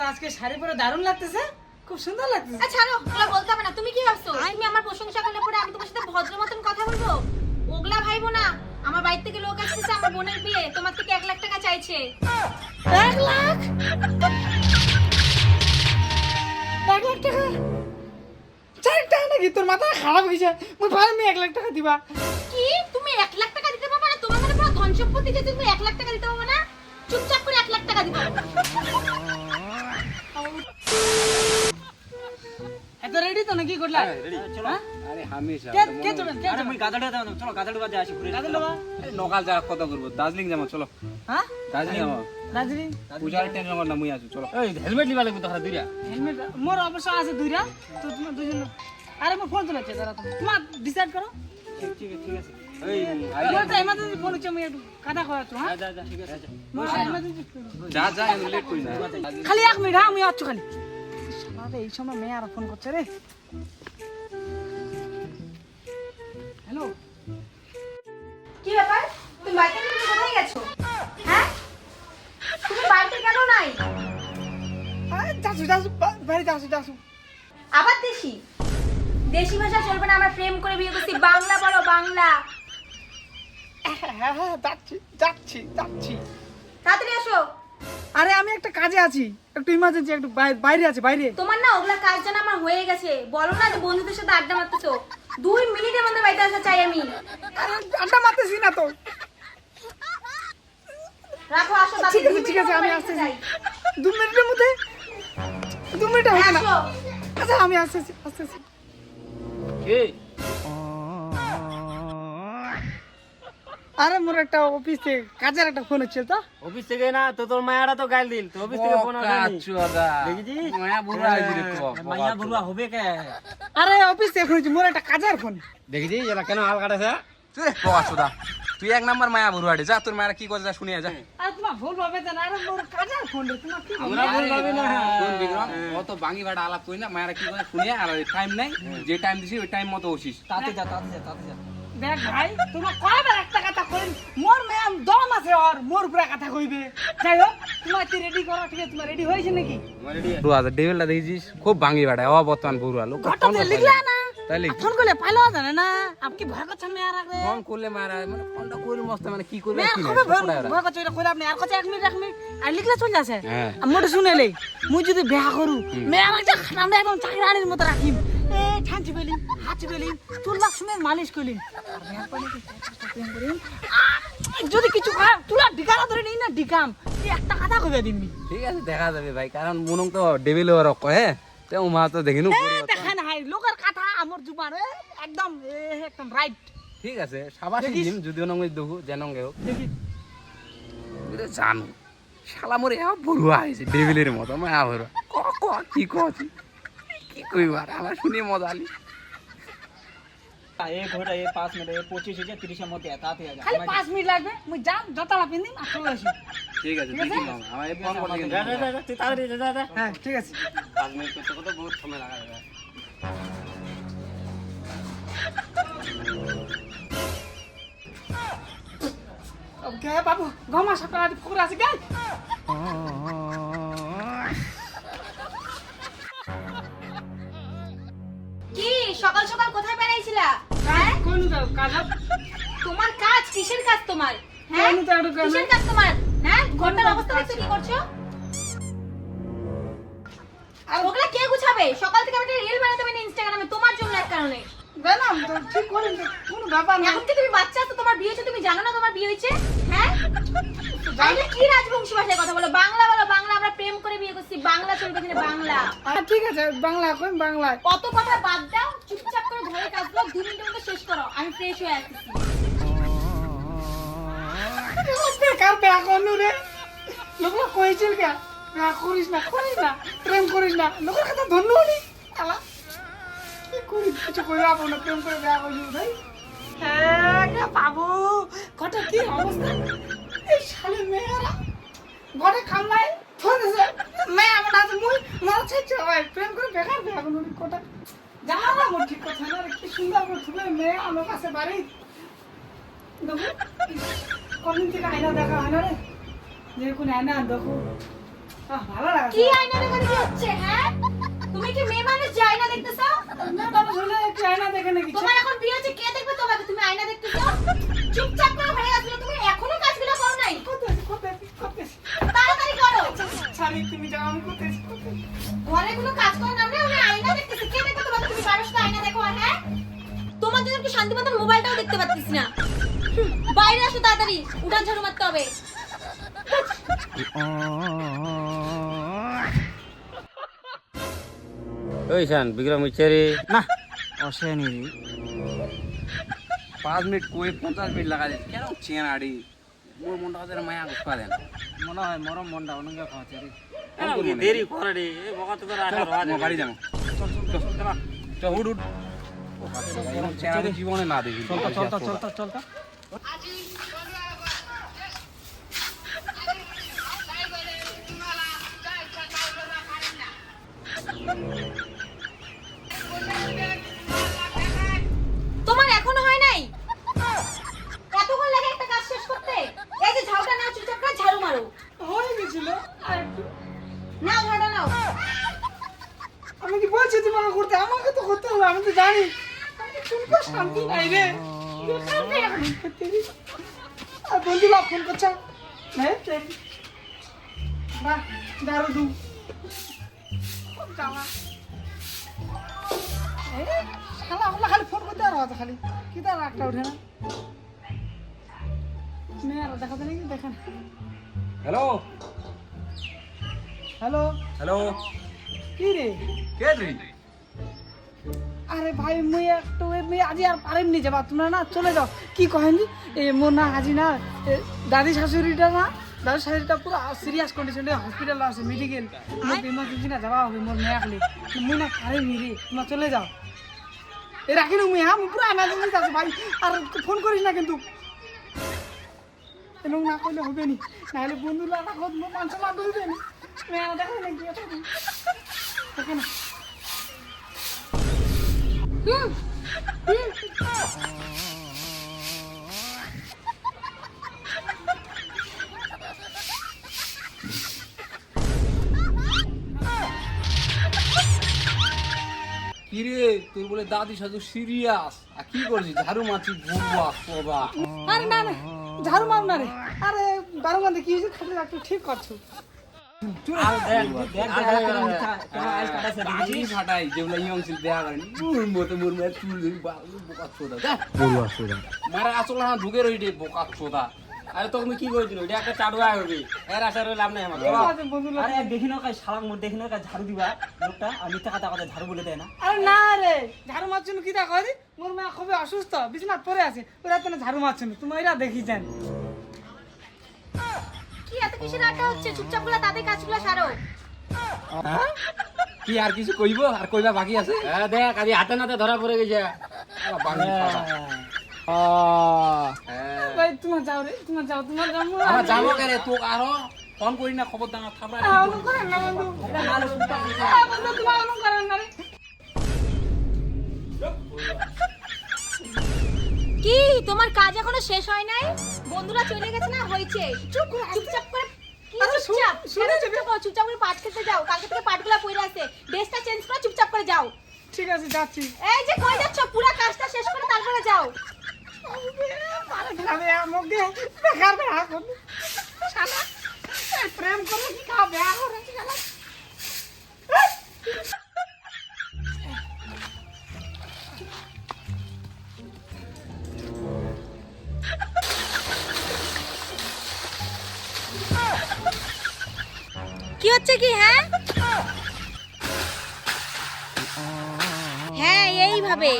তো আজকে শাড়ি পরে দারুণ লাগতেছে। খুব সুন্দর লাগতেছে। আচ্ছা ছাড়ো ওগুলা বলতে হবে না। তুমি কি ভাবছ? তুমি আমার প্রশংসা করলে পরে আমি তোমার সাথে ভদ্র মতন কথা বলব? ওগুলা ভাইবো না। আমার বাড়ি থেকে লোক আসতেছে আমার বোনের বিয়ে। তোমার থেকে এক লাখ টাকা চাইছে। এক লাখ? এক লাখ টাকা? চার টাকা নাকি? তোর মাথা খারাপ হয়েছে। মুই পারমি এক লাখ টাকা দিবা। কি? তুমি এক লাখ টাকা দিতে পারবে না? তোমার মানে পুরো ধন সম্পত্তি যে তুমি এক লাখ টাকা দিতে পারবে না? চুপচাপ করে এক লাখ টাকা দিতে এত রেডি তো নাকি? করলা হ্যাঁ? আরে হামেশা কে কে চলবেন কে আরে মুই গাদাড়ে দাও চলো গাদাড়ে বাজে আসি ঘুরে। গাদে লোবা নকাল যা কথা করব? দার্জিলিং যাব চলো। হ্যাঁ? দার্জিলিং যাব। দার্জিলিং? পূজার টেনশন কর না মুই আছো চলো। এই হেলমেট লিবা লাগবে তো দুইরা হেলমেট? মোর অবশ্য আছে তো তোমার দুইজন আরে মোর ফোন চলেছে দাঁড়া ডিসাইড করো। ঠিক আছে। হ্যাঁ? ঠিক আছে খালি এক মিনিট হ্যাঁ আমি আছো খালি। এই সময় মেয়ে আর ফোন করছে রে। হ্যালো? কি ব্যাপার? তুমি বাড়িতে থেকে কোথায় গেছো? হ্যাঁ? তুমি বাড়িতে কেন নাই? যাসু যাসু বাড়ি যাসু যাসু। আবার দেশি? দেশি ভাষা চলবে না আমরা প্রেম করে বিয়ে করছি। বাংলা বলো বাংলা। হ্যাঁ হ্যাঁ যাচ্ছি যাচ্ছি যাচ্ছি। তাড়াতাড়ি আসো। আরে আমি একটা কাজে আছি। একটু ইমার্জেন্সি একটু বাইরে আছে বাইরে। তোমার না ওগুলা কাজ জানা আমার হয়ে গেছে। বলো না যে বন্ধুদের সাথে আড্ডা মারতেছো। দুই মিনিটের মধ্যে বাড়িতে আসা চাই আমি। আরে আড্ডা মারতেছি না তো। রাখো আসো ঠিক আছে ঠিক আছে আমি আসতেছি। চাই। দু মিনিটের মধ্যে? দু মিনিট হবে না। আচ্ছা আমি আসতেছি আসতেছি। কে? আরে মোর একটা অফিস থেকে কাজের একটা ফোন হচ্ছে তো। অফিস থেকে না তো তোর মায়ারা তো গাইল দিল। তো অফিস থেকে ফোন আসেনি মায়া বুড়ো আইছি রে তো মাইয়া বুড়া হবে কে? আরে অফিস থেকে ফোন হচ্ছে মোর একটা কাজের ফোন দেখেছিস এরা কেন হাল কাটাছে? তুই পকা সুদা তুই এক নাম্বার মায়া বুড়ো আড়ে যা তোর মায়েরা কি করে যা শুনিয়া যা। আরে তোমার ভুল ভাবে জান আরে মোর কাজের ফোন রে তোমার কি আমরা ভুল ভাবি না। শোন বিক্রম অত ভাঙি ভাড়া আলাপ করি না মায়েরা কি করে শুনিয়া আর টাইম নাই যে টাইম দিছি ওই টাইম মতো ওসিস তাতে যা তাতে যা তাতে যা। দেখ ভাই তোমার কয়বার একটা কথা কইন? মোর ম্যাম দম আছে ওর মোর পুরা কথা কইবে। যাই হোক তোমার কি রেডি করো ঠিক আছে তোমার রেডি হয়েছে নাকি? বুড়ো আছে ডেভিলটা দেখেছিস? খুব ভাঙি ভাড়া ও বর্তমান বুড়ো লোক দিয়ে লিখলা না? তাই লিখ। ফোন করলে পাইলো জানে না? আপ কি ভয় করছেন মেয়ার আগে? ফোন করলে মারা মানে ফোনটা করে মস্ত মানে কি করবে কি খুবই ভয় করছে এটা কইলে আপনি আর কাছে এক মিনিট এক মিনিট। আর লিখলে চলে যাচ্ছে হ্যাঁ। মোটে শুনেলে মুই যদি বিয়া করু মেয়ার একটা আমরা একদম চাকরানির মতো রাখিম। এ ঠাঞ্চি বেলিম হাঁচি বেলিম তুল্লা শুনে মালিশ করিম আর বিয়ার পরে কি চারটা প্রেম করিম আহ, যদি কিছু হয় তুলা ডিকারা ধরে নিই না ডিকাম একটা কথা কইবে দিমনি ঠিক আছে দেখা যাবে ভাই কারণ মনং তো ডেভিল ওর কয়ে তে মা তো দেখিনু এ দেখা না হাই লোকের কথা আমার জুবান এ, একদম এ, একদম রাইট ঠিক আছে সাবাসি? জিম যদিও নং দেখু যেনং গেও জানো শালা মোরে এও বড়ুয়া হয়েছে ডেভিলের মতো মায়া বড়ুয়া ক ক কি কছি কইবার আমার শুনে মজা আলি। এক ঘণ্টা এ পাঁচ মিনিট এ পঁচিশ হয়েছে তিরিশের মধ্যে তাতে খালি পাঁচ মিনিট লাগবে মুই যাম জতালা পিন্দিম আর চলে আসি। ঠিক আছে দেখি আমার ফোন তুই তাড়াতাড়ি হ্যাঁ ঠিক আছে। পাঁচ মিনিট করতে করতে বহুত সময় লাগা যাবে ওকে বাবু গমা সকাল পুকুর আছে গে। সকাল সকাল কোথায় বেড়াইছিলা? হ্যাঁ? কোন কাজ তোমার কাজ কিসের কাজ তোমার? হ্যাঁ? কিসের কাজ তোমার? হ্যাঁ? ঘরটার অবস্থা দেখছ কি করছ? আর ওগুলা কে গুছাবে? সকাল থেকে আমি একটা রিল বানাতে পারি ইনস্টাগ্রামে তোমার জন্য এক কারণে। বেনাম তো ঠিক করেন? কোনো ব্যাপার না এখন কি তুমি বাচ্চা তো তোমার বিয়ে হয়েছে? তুমি জানো না তোমার বিয়ে হয়েছে? হ্যাঁ? তাহলে কি রাজবংশী ভাষায় কথা বলো বাংলা বলো বাংলা আমরা প্রেম করে বাংলা চলবে এখানে বাংলা। আচ্ছা ঠিক আছে বাংলা কই বাংলায় কত কথা বাদ দাও চুপচাপ করে ঘরে কাজগুলো দু মিনিটের মধ্যে শেষ করো আমি ফ্রেশ হয়ে আসছি করনু রে। লোকরা কইছিল কে? করিস না করিস না প্রেম করিস না। লোকের কথা ধন্য নি? আলা কি করি কিছু কই যাব না প্রেম করে বেয়া করিস ভাই। হ্যাঁ কে বাবু? কটা কি অবস্থা? এই শালি মেয়েরা ঘরে মোর ঠিক কথা না কি সুন্দর করে তুমি মেয়ে আমার কাছে বাড়ি। দেখো কদিন থেকে আয়না দেখা হয় না রে। যে কোন আয়না দেখো। ভালো লাগে কি আয়না দেখা হচ্ছে হ্যাঁ? তুমি কি মেয়ে মানুষ যে আয়না দেখতেছো? না বাবা শুনে আয়না দেখে নাকি। তোমার এখন বিয়ে হচ্ছে কে দেখবে তোমাকে? তুমি আয়না দেখতেছো? চুপচাপ করে হয়ে গেছিল তুমি এখনও কাজগুলো করো নাই? করতেছি করতেছি করতেছি। ছাড়ি তুমি যাও আমি করতেছি ঘরে কোনো কাজ করো না আমি আয়না দেখতেছি। কে দেখবে তোমাকে তুমি বারো শুধু আয়না দেখো হ্যাঁ? তোমার জন্য কি শান্তি মতো মোবাইলটাও দেখতে পাচ্ছিস না। বাইরে আসো তাড়াতাড়ি উঠান ঝাড়ু মারতে হবে। ওই শান বিক্রম ইচ্ছে রে না অসেনি পাঁচ মিনিট কয়ে পঞ্চাশ মিনিট লাগা যায় কেন চেন আড়ি? মোর মনটা ওদের মায়া উৎপা দেন মনে হয় মরম মনটা অনেক খাওয়াচ্ছে রে দেরি করে রে এ বকা তো করে আঠারো চলো বাড়ি যাব চ এরকম চেন জীবনে না দেখি চলতা চলতা চলতা চলতা কি করতে আমাকে তো করতে হবে আমি তো জানি। চুলকো শান্তি নাই রে। শান্তি আর বন্ধুরা ফোন করছে? হ্যাঁ। বাহ দারু দু জামা শালা আমলা খালি ফোন করতে আর হতো খালি। কি তার রাগটা ওঠে না? মেয়েরা দেখাতে নাকি দেখেন হ্যালো হ্যালো হ্যালো কি রে? কে তুই আরে ভাই মুই একটু এমনি আজি আর পারেমনি যাবা তোমরা না চলে যাও। কি কহেনি? এ মোর না আজি না দাদি শাশুড়িটা না দাদি শাশুড়িটা পুরো সিরিয়াস কন্ডিশনে হসপিটাল আছে মেডিকেল মোর ইমার্জেন্সি না যাওয়া হবে মোর মেয়াকলি মুই না পারেমনি রে তোমরা চলে যাও। এ রাখি না মুই হ্যাঁ মুই পুরো এমার্জেন্সি আছে ভাই আর ফোন করিস না কিন্তু। এরকম না করলে হবে নি নাহলে বন্ধুরা রাখো মানুষ নি। মেয়া দেখো না কি দেখে না। হুম হুম কি রে তোর বলে দাদি সাধু সিরিয়াস। আর কি করছিস? ঝাড়ু মারছিস বুবা বাবা। আরে না না, ঝাড়ু মার না রে। আরে মান্তে কি হয়েছে? খালি ঠিক করছ। মুর আসলে ঢুকে রই বোকা আরে তখন কি করেছিল এটা একটা হবে এর লাভ নাই আমার। আরে দেখি না শালাক মোর দেখি না কাজ ঝাড়ু দিবা। লোকটা আর মিথ্যা কথা কথা ঝাড়ু বলে দেয় না। আরে না রে ঝাড়ু মারছিল কি দেখা করি মোর মা খুবই অসুস্থ বিছনাথ পরে আছে। ওরা তো ঝাড়ু মারছিল তুমি এরা দেখি কি এত কিসের আড্ডা হচ্ছে? চুপচাপ করে তাদের কাজগুলো সারো। হ্যাঁ? কি আর কিছু কইব? আর কইবা বাকি আছে? হ্যাঁ দেখ আজ হাতে নাতে ধরা পড়ে গেছে। বাঙালি। ভাই তোমার যাও রে তোমার যাও তোমার যাও আমরা যাব কে রে? তোক আরও ফোন করি না খবর দাও থামরা না তোমার না রে। কি তোমার কাজ এখনও শেষ হয় নাই? বন্ধুরা চলে গেছে না? হয়েছে। চুপ চুপচাপ চুপচাপ শুনে চুপচাপ করে পাট খেতে যাও কালকে থেকে পাটগুলো পড়ে আছে। ড্রেসটা চেঞ্জ করে চুপচাপ করে যাও। ঠিক আছে যাচ্ছি। এই যে কই যাচ্ছ পুরো কাজটা শেষ করে তারপরে যাও। আরে খাবে আমাকে বেকার বেড়া করবে প্রেম করে কি খা বেড়া হচ্ছে কি হ্যাঁ? হ্যাঁ এইভাবে।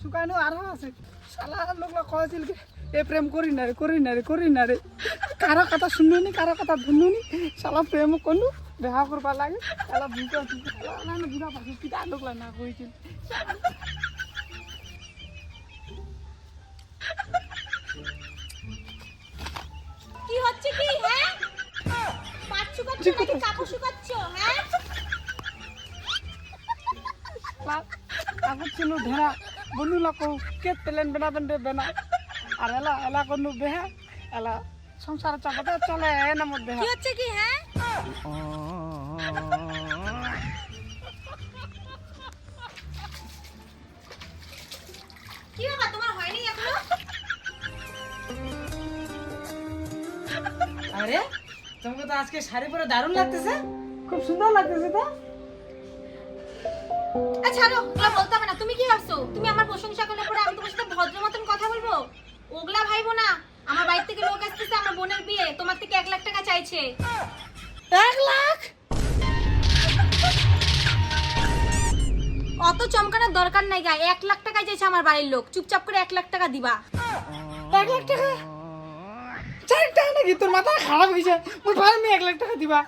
শুকাইনো আরও আছে। শালা লোকলা কয়েছিল কি, এ প্রেম করি না রে, করি না রে, করি না রে। কারও কথা শুনুনি কারও কথা ধুনুনি শালা প্রেম করলু দেখা করবা লাগে। বুঝতে আছি না না বুড়া পাখি কিটা লোকলা না কইছিল কি হচ্ছে কি হ্যাঁ? পাট শুকাচ্ছ নাকি? কাপড় শুকাচ্ছ হ্যাঁ? aku cinu dhera bonu lako ket pelen bena bende bena আর এলা এলা কোনো বেহা এলা সংসার চাপাতে চলে না মধ্যে কি হচ্ছে কি হ্যাঁ? কি বাবা তোমার হয়নি এখনও? আরে তোমাকে তো আজকে শাড়ি পরে দারুণ লাগতেছে। খুব সুন্দর লাগতেছে তো। আচ্ছা ছাড়ো ওগুলা বলতে হবে না। তুমি কি ভাবছ? তুমি আমার প্রশংসা করলে পরে আমি তোমার সাথে ভদ্র মতন কথা বলব? ওগুলা ভাইবো না। আমার বাড়ি থেকে লোক আসতেছে আমার বোনের বিয়ে। তোমার থেকে এক লাখ টাকা চাইছে। এক লাখ? অত চমকানোর দরকার নাই গা এক লাখ টাকা চাইছে আমার বাড়ির লোক। চুপচাপ করে এক লাখ টাকা দিবা। এক লাখ টাকা? চার টাকা নাকি? তোর মাথা খারাপ হয়েছে। মোর ভাই আমি এক লাখ টাকা দিবা।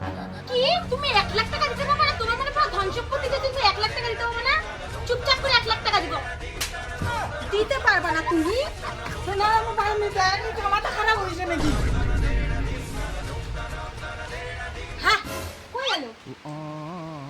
কি? তুমি এক লাখ টাকা দিতে পারবে না? তোমার মানে পুরো ধন সম্পত্তি দিয়ে তুমি এক লাখ টাকা দিতে পারবে না? চুপচাপ করে এক লাখ টাকা দিব। দিতে পারবা না তুমি? না আমার ভাই আমি তোর মাথা খারাপ হয়েছে নাকি? なの。ああ